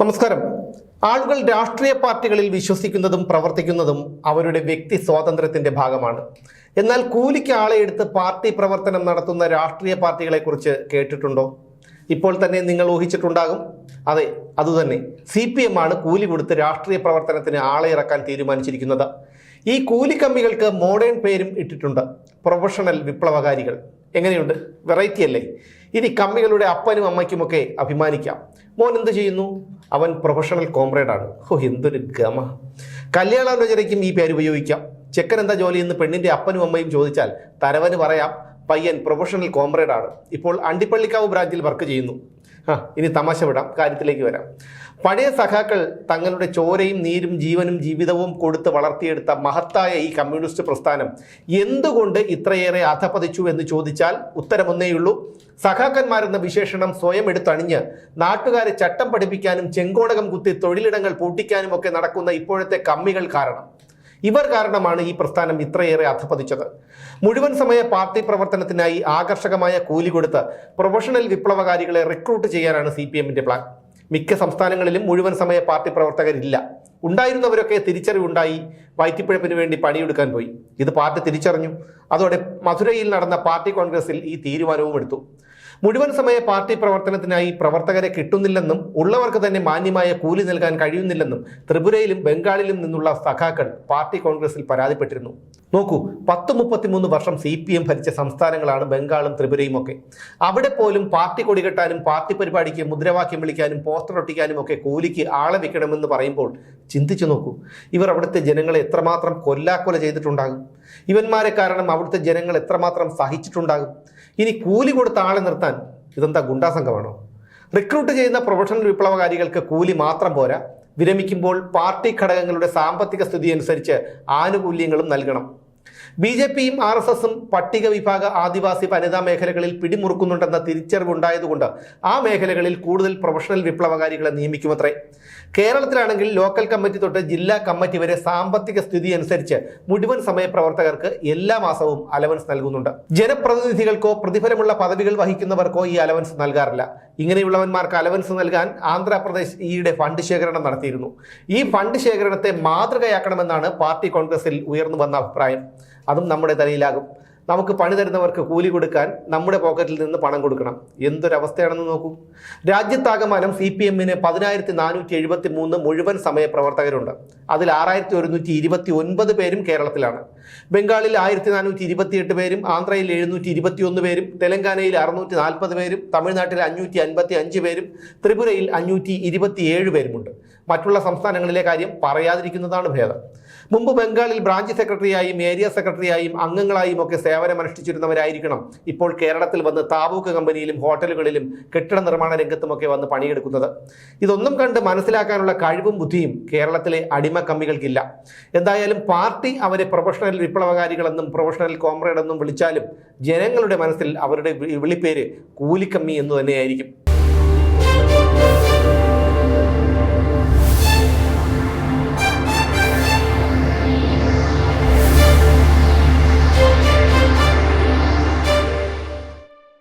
നമസ്കാരം. ആളുകൾ രാഷ്ട്രീയ പാർട്ടികളിൽ വിശ്വസിക്കുന്നതും പ്രവർത്തിക്കുന്നതും അവരുടെ വ്യക്തി സ്വാതന്ത്ര്യത്തിന്റെ ഭാഗമാണ്. എന്നാൽ കൂലിക്ക് ആളെ എടുത്ത് പാർട്ടി പ്രവർത്തനം നടത്തുന്ന രാഷ്ട്രീയ പാർട്ടികളെക്കുറിച്ച് കേട്ടിട്ടുണ്ടോ? ഇപ്പോൾ തന്നെ നിങ്ങൾ ഊഹിച്ചിട്ടുണ്ടാകും. അതെ അതുതന്നെ സി പി എം ആണ് കൂലി കൊടുത്ത് രാഷ്ട്രീയ പ്രവർത്തനത്തിന് ആളെ ഇറക്കാൻ തീരുമാനിച്ചിരിക്കുന്നത്. ഈ കൂലിക്കമ്മികൾക്ക് മോഡേൺ പേരും ഇട്ടിട്ടുണ്ട്. പ്രൊഫഷണൽ വിപ്ലവകാരികൾ. എങ്ങനെയുണ്ട്? വെറൈറ്റി അല്ലേ? ഇനി കമ്മികളുടെ അപ്പനും അമ്മയ്ക്കുമൊക്കെ അഭിമാനിക്കാം. മോൻ എന്ത് ചെയ്യുന്നു? അവൻ പ്രൊഫഷണൽ കോംറേഡാണ് ഓ എന്തൊരു ഗമ. കല്യാണാലോചനയ്ക്കും ഈ പേര് ഉപയോഗിക്കാം. ചെക്കൻ എന്താ ജോലി എന്ന് പെണ്ണിന്റെ അപ്പനും അമ്മയും ചോദിച്ചാൽ തരവന് പറയാം പയ്യൻ പ്രൊഫഷണൽ കോംറേഡാണ് ഇപ്പോൾ അണ്ടിപ്പള്ളിക്കാവ് ബ്രാഞ്ചിൽ വർക്ക് ചെയ്യുന്നു. ഇനി തമാശ വിടാം. കാര്യത്തിലേക്ക് വരാം. പഴയ സഖാക്കൾ തങ്ങളുടെ ചോരയും നീരും ജീവനും ജീവിതവും കൊടുത്ത് വളർത്തിയെടുത്ത മഹത്തായ ഈ കമ്മ്യൂണിസ്റ്റ് പ്രസ്ഥാനം എന്തുകൊണ്ട് ഇത്രയേറെ അധപതിച്ചു എന്ന് ചോദിച്ചാൽ ഉത്തരമൊന്നേയുള്ളൂ സഖാക്കന്മാരെന്ന വിശേഷണം സ്വയം എടുത്തണിഞ്ഞ് നാട്ടുകാരെ ചട്ടം പഠിപ്പിക്കാനും ചെങ്കോടകം കുത്തി തൊഴിലിടങ്ങൾ പൂട്ടിക്കാനും ഒക്കെ നടക്കുന്ന ഇപ്പോഴത്തെ കമ്മികൾ കാരണം. ഇവർ കാരണമാണ് ഈ പ്രസ്ഥാനം ഇത്രയേറെ അധപതിച്ചത്. മുഴുവൻ സമയ പാർട്ടി പ്രവർത്തനത്തിനായി ആകർഷകമായ കൂലി കൊടുത്ത് പ്രൊഫഷണൽ വിപ്ലവകാരികളെ റിക്രൂട്ട് ചെയ്യാനാണ് സി പി എമ്മിന്റെ പ്ലാൻ മിക്ക സംസ്ഥാനങ്ങളിലും മുഴുവൻ സമയ പാർട്ടി പ്രവർത്തകരില്ല. ഉണ്ടായിരുന്നവരൊക്കെ തിരിച്ചറിവുണ്ടായി വയറ്റിപ്പിഴപ്പിന് വേണ്ടി പണിയെടുക്കാൻ പോയി. ഇത് പാർട്ടി തിരിച്ചറിഞ്ഞു. അതോടെ മധുരയിൽ നടന്ന പാർട്ടി കോൺഗ്രസിൽ ഈ തീരുമാനവും എടുത്തു. മുഴുവൻ സമയ പാർട്ടി പ്രവർത്തനത്തിനായി പ്രവർത്തകരെ കിട്ടുന്നില്ലെന്നും ഉള്ളവർക്ക് തന്നെ മാന്യമായ കൂലി നൽകാൻ കഴിയുന്നില്ലെന്നും ത്രിപുരയിലും ബംഗാളിലും നിന്നുള്ള സഖാക്കൾ പാർട്ടി കോൺഗ്രസിൽ പരാതിപ്പെട്ടിരുന്നു. നോക്കൂ പത്ത് മുപ്പത്തിമൂന്ന് വർഷം സി പി എം ഭരിച്ച സംസ്ഥാനങ്ങളാണ് ബംഗാളും ത്രിപുരയും ഒക്കെ. അവിടെ പോലും പാർട്ടി കൊടികെട്ടാനും പാർട്ടി പരിപാടിക്ക് മുദ്രാവാക്യം വിളിക്കാനും പോസ്റ്റർ ഒട്ടിക്കാനും ഒക്കെ കൂലിക്ക് ആളെ വെക്കണമെന്ന് പറയുമ്പോൾ ചിന്തിച്ചു നോക്കൂ ഇവർ അവിടുത്തെ ജനങ്ങളെ എത്രമാത്രം കൊല്ലാക്കൊല ചെയ്തിട്ടുണ്ടാകും? ഇവന്മാരെ കാരണം അവിടുത്തെ ജനങ്ങൾ എത്രമാത്രം സഹിച്ചിട്ടുണ്ടാകും? ഇനി കൂലി കൊടുത്ത ആളെ നിർത്താൻ ഇതെന്താ ഗുണ്ടാ സംഘമാണോ? റിക്രൂട്ട് ചെയ്യുന്ന പ്രൊഫഷണൽ വിപ്ലവകാരികൾക്ക് കൂലി മാത്രം പോരാ. വിരമിക്കുമ്പോൾ പാർട്ടി ഘടകങ്ങളുടെ സാമ്പത്തിക സ്ഥിതി അനുസരിച്ച് ആനുകൂല്യങ്ങളും നൽകണം. ബി ജെ പിയും ആർ എസ് എസും പട്ടിക വിഭാഗ ആദിവാസി വനിതാ മേഖലകളിൽ പിടിമുറുക്കുന്നുണ്ടെന്ന തിരിച്ചറിവുണ്ടായതുകൊണ്ട് ആ മേഖലകളിൽ കൂടുതൽ പ്രൊഫഷണൽ വിപ്ലവകാരികളെ നിയമിക്കുമത്രേ. കേരളത്തിലാണെങ്കിൽ ലോക്കൽ കമ്മിറ്റി തൊട്ട് ജില്ലാ കമ്മിറ്റി വരെ സാമ്പത്തിക സ്ഥിതി അനുസരിച്ച് മുഴുവൻ സമയ പ്രവർത്തകർക്ക് എല്ലാ മാസവും അലവൻസ് നൽകുന്നുണ്ട്. ജനപ്രതിനിധികൾക്കോ പ്രതിഫലമുള്ള പദവികൾ വഹിക്കുന്നവർക്കോ ഈ അലവൻസ് നൽകാറില്ല. ഇങ്ങനെയുള്ളവന്മാർക്ക് അലവൻസ് നൽകാൻ ആന്ധ്രാപ്രദേശ് ഈയിടെ ഫണ്ട് ശേഖരണം നടത്തിയിരുന്നു. ഈ ഫണ്ട് ശേഖരണത്തെ മാതൃകയാക്കണമെന്നാണ് പാർട്ടി കോൺഗ്രസിൽ ഉയർന്നു വന്ന അഭിപ്രായം. അതും നമ്മുടെ തലയിലാകും. നമുക്ക് പണി തരുന്നവർക്ക് കൂലി കൊടുക്കാൻ നമ്മുടെ പോക്കറ്റിൽ നിന്ന് പണം കൊടുക്കണം. എന്തൊരവസ്ഥയാണെന്ന് നോക്കൂ. രാജ്യത്താകമാനം സി പി എമ്മിന് പതിനായിരത്തി നാനൂറ്റി എഴുപത്തി മൂന്ന് മുഴുവൻ സമയ പ്രവർത്തകരുണ്ട് അതിൽ ആറായിരത്തി ഒരുന്നൂറ്റി ഇരുപത്തി ഒൻപത് പേരും കേരളത്തിലാണ്. ബംഗാളിൽ ആയിരത്തി നാനൂറ്റി ഇരുപത്തിയെട്ട് പേരും ആന്ധ്രയിൽ എഴുന്നൂറ്റി ഇരുപത്തി ഒന്ന് പേരും തെലങ്കാനയിൽ അറുന്നൂറ്റി നാൽപ്പത് പേരും തമിഴ്നാട്ടിൽ അഞ്ഞൂറ്റി അൻപത്തി അഞ്ച് പേരും ത്രിപുരയിൽ അഞ്ഞൂറ്റി ഇരുപത്തിയേഴ് പേരുമുണ്ട്. മറ്റുള്ള സംസ്ഥാനങ്ങളിലെ കാര്യം പറയാതിരിക്കുന്നതാണ് ഭേദം. മുമ്പ് ബംഗാളിൽ ബ്രാഞ്ച് സെക്രട്ടറിയായും ഏരിയ സെക്രട്ടറിയായും അംഗങ്ങളായും ഒക്കെ സേവനമനുഷ്ഠിച്ചിരുന്നവരായിരിക്കണം ഇപ്പോൾ കേരളത്തിൽ വന്ന് താവൂക്ക് കമ്പനിയിലും ഹോട്ടലുകളിലും കെട്ടിട നിർമ്മാണ രംഗത്തുമൊക്കെ വന്ന് പണിയെടുക്കുന്നത്. ഇതൊന്നും കണ്ട് മനസ്സിലാക്കാനുള്ള കഴിവും ബുദ്ധിയും കേരളത്തിലെ അടിമ കമ്മികൾക്കില്ല. എന്തായാലും പാർട്ടി അവരെ പ്രൊഫഷണൽ വിപ്ലവകാരികളെന്നും പ്രൊഫഷണൽ കോമ്രേഡ് എന്നും വിളിച്ചാലും ജനങ്ങളുടെ മനസ്സിൽ അവരുടെ വിളിപ്പേര് കൂലിക്കമ്മി എന്ന് തന്നെയായിരിക്കും.